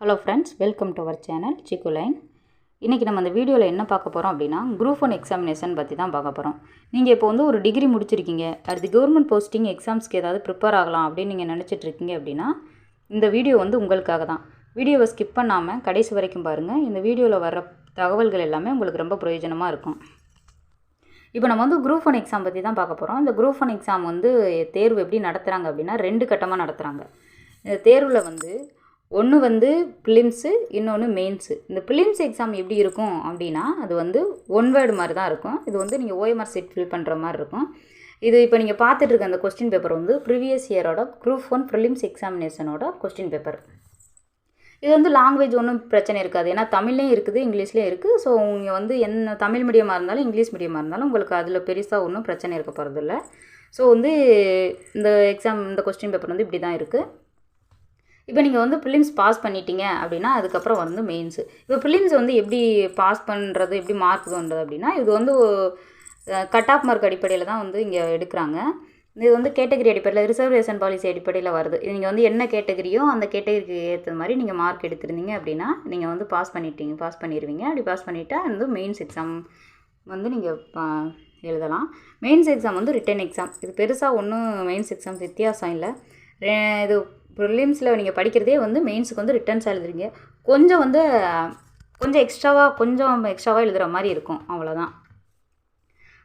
Hello friends welcome to our channel சிக்கு லைன் இன்றைக்கி நம்ம அந்த வீடியோவில் என்ன பார்க்க போகிறோம் அப்படின்னா குரூப் ஒன் எக்ஸாமினேஷன் பற்றி தான் பார்க்க போகிறோம் நீங்கள் இப்போ வந்து ஒரு டிகிரி முடிச்சிருக்கீங்க. அடுத்து கவர்மெண்ட் போஸ்டிங் எக்ஸாம்ஸ்க்கு ஏதாவது ப்ரிப்பேர் ஆகலாம் அப்படின்னு நீங்கள் நினச்சிட்டு இருக்கீங்க அப்படின்னா இந்த வீடியோ வந்து உங்களுக்காக தான். வீடியோவை ஸ்கிப் பண்ணாமல் கடைசி வரைக்கும் பாருங்கள் இந்த வீடியோவில் வர்ற தகவல்கள் எல்லாமே உங்களுக்கு ரொம்ப பிரயோஜனமாக இருக்கும். இப்போ நம்ம வந்து குரூப் ஒன் எக்ஸாம் பற்றி தான் பார்க்க போகிறோம் இந்த குரூப் ஒன் எக்ஸாம் வந்து தேர்வு எப்படி நடத்துகிறாங்க அப்படின்னா ரெண்டு கட்டமாக நடத்துகிறாங்க இந்த தேர்வில் வந்து ஒன்று வந்து ப்ளிம்ஸு இன்னொன்று மெயின்ஸு. இந்த ப்ளிம்ஸ் எக்ஸாம் எப்படி இருக்கும் அப்படின்னா அது வந்து ஒன் வேர்டு மாதிரி தான் இருக்கும். இது வந்து நீங்கள் ஓஎம்ஆர் செட் ஃபில் பண்ணுற மாதிரி இருக்கும். இது இப்போ நீங்கள் பார்த்துட்டு இருக்க அந்த கொஸ்டின் பேப்பர் வந்து ப்ரீவியஸ் இயரோட குரூப் ஒன் ப்ரிலிம்ஸ் எக்ஸாமினேஷனோட கொஸ்டின் பேப்பர் இது வந்து லாங்குவேஜ் ஒன்றும் பிரச்சனை இருக்காது. ஏன்னா தமிழ்லேயும் இருக்குது இங்கிலீஷ்லேயும் இருக்குது ஸோ நீங்கள் வந்து என்ன தமிழ் மீடியமாக இருந்தாலும் இங்கிலீஷ் மீடியமாக இருந்தாலும் உங்களுக்கு அதில் பெருசாக ஒன்றும் பிரச்சனை இருக்க போகிறதில்ல ஸோ வந்து இந்த எக்ஸாம் இந்த கொஸ்டின் பேப்பர் வந்து இப்படி தான் இருக்குது இப்போ நீங்கள் வந்து ப்ரிலிம்ஸ் பாஸ் பண்ணிட்டீங்க அப்படின்னா அதுக்கப்புறம் வந்து மெயின்ஸு இப்போ ப்ரிலிம்ஸ் வந்து எப்படி பாஸ் பண்ணுறது எப்படி மார்க் பண்ணுறது அப்படின்னா இது வந்து கட் ஆஃப் மார்க் அடிப்படையில் தான் வந்து இங்கே எடுக்கிறாங்க. இது வந்து கேட்டகரி அடிப்படையில் ரிசர்வேஷன் பாலிசி அடிப்படையில் வருது. நீங்கள் வந்து என்ன கேட்டகரியோ அந்த கேட்டகரிக்கு ஏற்ற மாதிரி நீங்கள் மார்க் எடுத்திருந்தீங்க அப்படின்னா நீங்கள் வந்து பாஸ் பண்ணிட்டீங்க பாஸ் பண்ணிடுவீங்க அப்படி பாஸ் பண்ணிவிட்டா வந்து மெயின்ஸ் எக்ஸாம் வந்து நீங்கள் எழுதலாம். மெயின்ஸ் எக்ஸாம் வந்து ரிட்டன் எக்ஸாம் இது பெருசாக ஒன்றும் மெயின்ஸ் எக்ஸாம் வித்தியாசம் இல்லை. இது ப்ரிலிம்ஸில் நீங்கள் படிக்கிறதே வந்து மெயின்ஸுக்கு வந்து ரிட்டர்ன்ஸாக எழுதுறீங்க. கொஞ்சம் வந்து கொஞ்சம் எக்ஸ்ட்ராவாக கொஞ்சம் எக்ஸ்ட்ராவாக எழுதுகிற மாதிரி இருக்கும். அவ்வளோதான்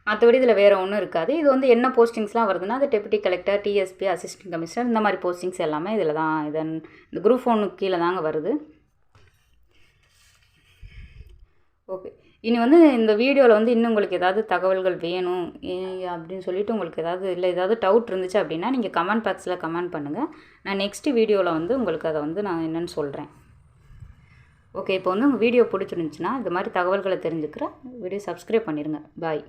மற்றபடி இதில் வேறு ஒன்றும் இருக்காது. இது வந்து என்ன போஸ்டிங்ஸ்லாம் வருதுன்னா அது deputy collector DSP assistant commissioner இந்த மாதிரி போஸ்டிங்ஸ் எல்லாமே இதில் தான் இதன் இந்த குரூப் ஒன்று கீழே தாங்க வருது. ஓகே இனி வந்து இந்த வீடியோவில் வந்து இன்னும் உங்களுக்கு ஏதாவது தகவல்கள் வேணும் அப்படின்னு சொல்லிட்டு உங்களுக்கு ஏதாவது இல்லை ஏதாவது டவுட் இருந்துச்சு அப்படின்னா நீங்கள் கமெண்ட் பாக்ஸில் கமெண்ட் பண்ணுங்கள் நான் நெக்ஸ்ட்டு வீடியோவில் வந்து உங்களுக்கு அதை வந்து நான் என்னென்னு சொல்கிறேன் ஓகே இப்போ வந்து உங்கள் வீடியோ பிடிச்சிருந்துச்சுன்னா இது மாதிரி தகவல்களை தெரிஞ்சுக்கிற வீடியோ சப்ஸ்கிரைப் பண்ணிடுங்க பாய்